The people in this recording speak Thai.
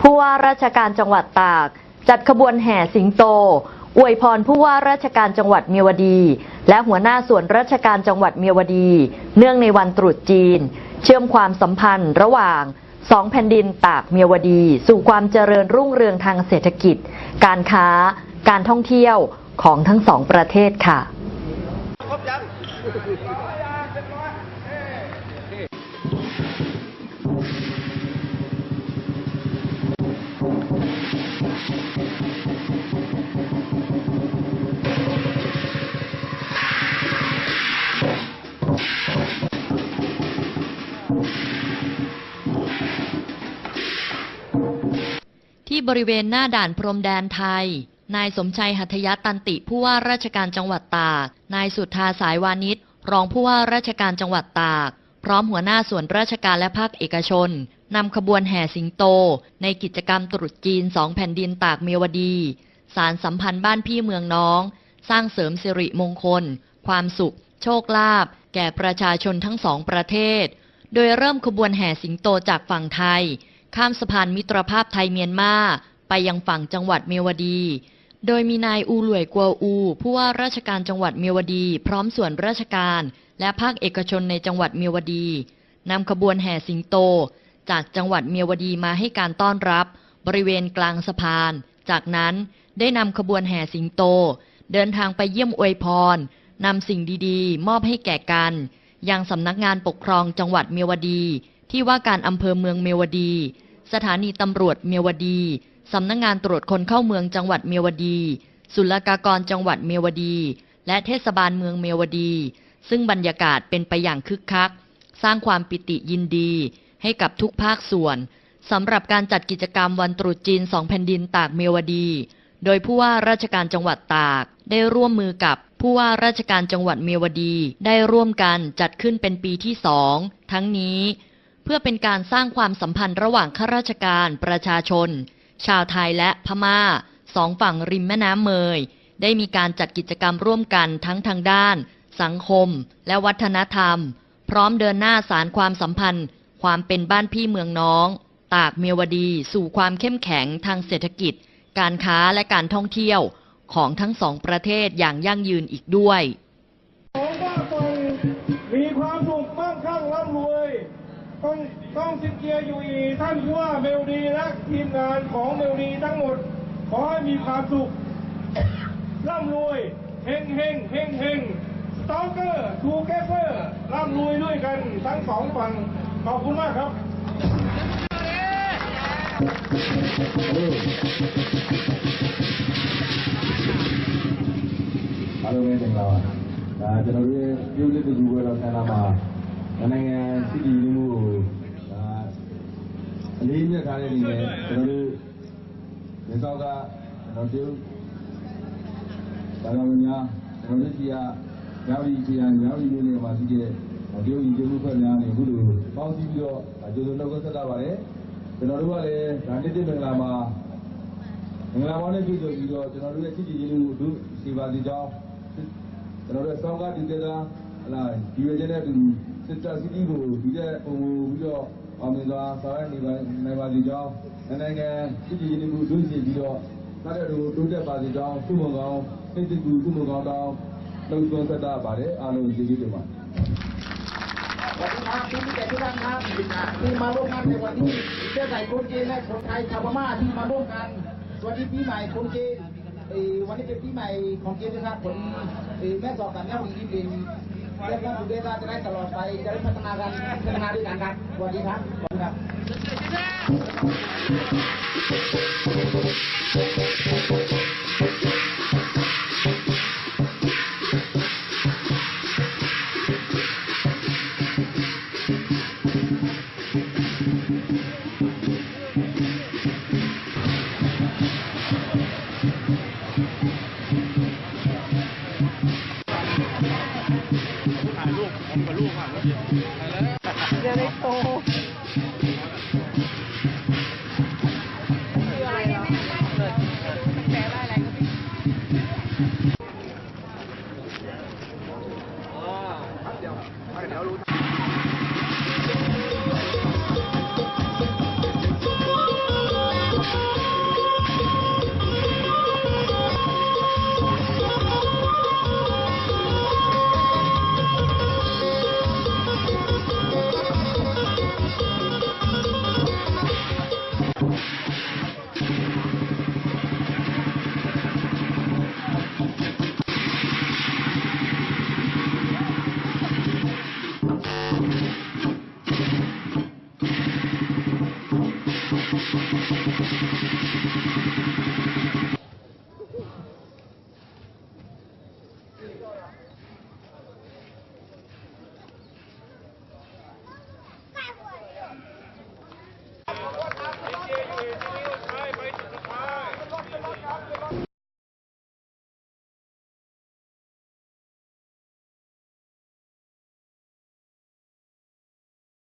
ผู้ว่าราชการจังหวัดตาก จัดขบวนแห่สิงโต อวยพรผู้ว่าราชการจังหวัดเมียวดี และหัวหน้าส่วนราชการจังหวัดเมียวดี เนื่องในวันตรุษจีน เชื่อมความสัมพันธ์ระหว่างสองแผ่นดินตากเมียวดี สู่ความเจริญรุ่งเรืองทางเศรษฐกิจ การค้า การท่องเที่ยวของทั้งสองประเทศค่ะ ที่บริเวณหน้าด่านพรมแดนไทย นายสมชัยหัตยตันติผู้ว่าราชการจังหวัดตาก นายสุทธาสายวานิชรองผู้ว่าราชการจังหวัดตาก พร้อมหัวหน้าส่วนราชการและภาคเอกชนนำขบวนแห่สิงโต ในกิจกรรมตรุษจีนสองแผ่นดินตากเมียวดี สารสัมพันธ์บ้านพี่เมืองน้อง สร้างเสริมสิริมงคล ความสุข โชคลาภแก่ประชาชนทั้งสองประเทศ โดยเริ่มขบวนแห่สิงโตจากฝั่งไทย ข้ามสะพานมิตรภาพไทยเมียนมาไปยังฝั่งจังหวัดเมียวดี โดยมีนายอูหลวยกัวอู ผู้ว่าราชการจังหวัดเมียวดี พร้อมส่วนราชการ และภาคเอกชนในจังหวัดเมียวดีนำขบวนแห่สิงโต จากจังหวัดเมียวดีมาให้การต้อนรับ บริเวณกลางสะพาน จากนั้นได้นำขบวนแห่สิงโต เดินทางไปเยี่ยมอวยพรนำสิ่งดีๆ มอบให้แก่กัน ยังสำนักงานปกครองจังหวัดเมียวดี ที่ว่าการอำเภอเมืองเมียวดี สถานีตำรวจเมียวดี สำนักงานตรวจคนเข้าเมืองจังหวัดเมียวดี ศุลกากรจังหวัดเมียวดี และเทศบาลเมืองเมียวดี ซึ่งบรรยากาศเป็นไปอย่างคึกคัก สร้างความปิติยินดี ให้กับทุกภาคส่วนสำหรับการจัดกิจกรรมวันตรุษจีนสองแผ่นดินตากเมียวดี โดยผู้ว่าราชการจังหวัดตาก ได้ร่วมมือกับผู้ว่าราชการจังหวัดเมียวดี ได้ร่วมกันจัดขึ้นเป็นปีที่สองทั้งนี้ เพื่อเป็นการสร้างความสัมพันธ์ระหว่างข้าราชการ ประชาชน ชาวไทยและพม่าสองฝั่งริมแม่น้ำเมย ได้มีการจัดกิจกรรมร่วมกันทั้งทางด้าน สังคม และวัฒนธรรม พร้อมเดินหน้าสารความสัมพันธ์ ความเป็นบ้านพี่เมืองน้อง ตากเมียวดี สู่ความเข้มแข็งทางเศรษฐกิจ การค้าและการท่องเที่ยวของทั้งสองประเทศอย่างยั่งยืนอีกด้วย ต้องต้องสิเกียร์อยู่อีท่านผู้ว่าเมลดีและทีมงานของเมลดีทั้งหมด ขอให้มีความสุขร่ำรวยเฮงเฮงเฮงเฮงสตอกเกอร์ทูเกเกอร์ร่ำรวยด้วยกันทั้งสองฝั่งขอบคุณมากครับ အားလုံးပဲတင်လာပါဒါကျွန်တော်တို့ရဲ့ပြုလုပ်တဲ့ဒီဘွယ်တော်ဆန္ဒမှာနိုင်ငံစီတီလူမှုကိုဒါ အလေးမြတ်ထားတဲ့အနေနဲ့ကျွန်တော်တို့ဒီတော့ကကျွန်တော်တို့ဒါတော်များကျွန်တော်တို့ကြီးကညောင်ရီကြီးကညောင်ရီမျိုးတွေမှာရှိတဲ့ဒီလိုညီမှုဖွဲ့များနေအခုလိုပေါင်းစည်းပြီးတော့ကျေးဇူးတော်ကိုဆက်တာပါတယ်ကျွန်တော်တို့ကလည်းဒါနေ့တည်းမင်္ဂလာမှာမင်္ဂလာပေါင်းနဲ့ပြည့်စုံပြီးတော့ကျွန်တော်တို့ရဲ့ချစ်ကြည်ရေးမှုတို့စီပါစီကြောင်းကျွန်တော်တို့စောင်းကားဒီကတာဟလာဒီဝေကျတဲ့တူစစ်တာစီတီကိုဒီတဲ့ပုံပြီးတော့ အောင်မြင်စွာဆောင်ရွက်နေပါနိုင်ပါစီကြောင်းနိုင်ငံချစ်ကြည်ရေးမှုတို့စီပြီးတော့နောက်တဲ့တို့တိုးတက်ပါစီကြောင်းစုမုံကောင်းစိတ်တကူစုမုံကောင်းတောင်းလုံသွန်းသက်တာပါတယ်အားလုံးကျေးဇူးတင်ပါတယ် สวัสดีครับพี่พี่แต่ทุกท่านครับที่มาร่วมงานในวันนี้เจ้าใส่คนจีนและคนไทยชาวพม่าที่มาร่วมกัน สวัสดีปีใหม่คนจีนเอ่อวันนี้เป็นปีใหม่ของจีนนะครับผมเอ่อแม่สอบกันแม่ของจีนเป็น เละการสุดเดชจะได้ตลอดไปจะได้พัฒนากันพัฒนาด้วยกันครับสวัสดีครับขอบคุณครับ ลูกอะเดี๋ยวได้โต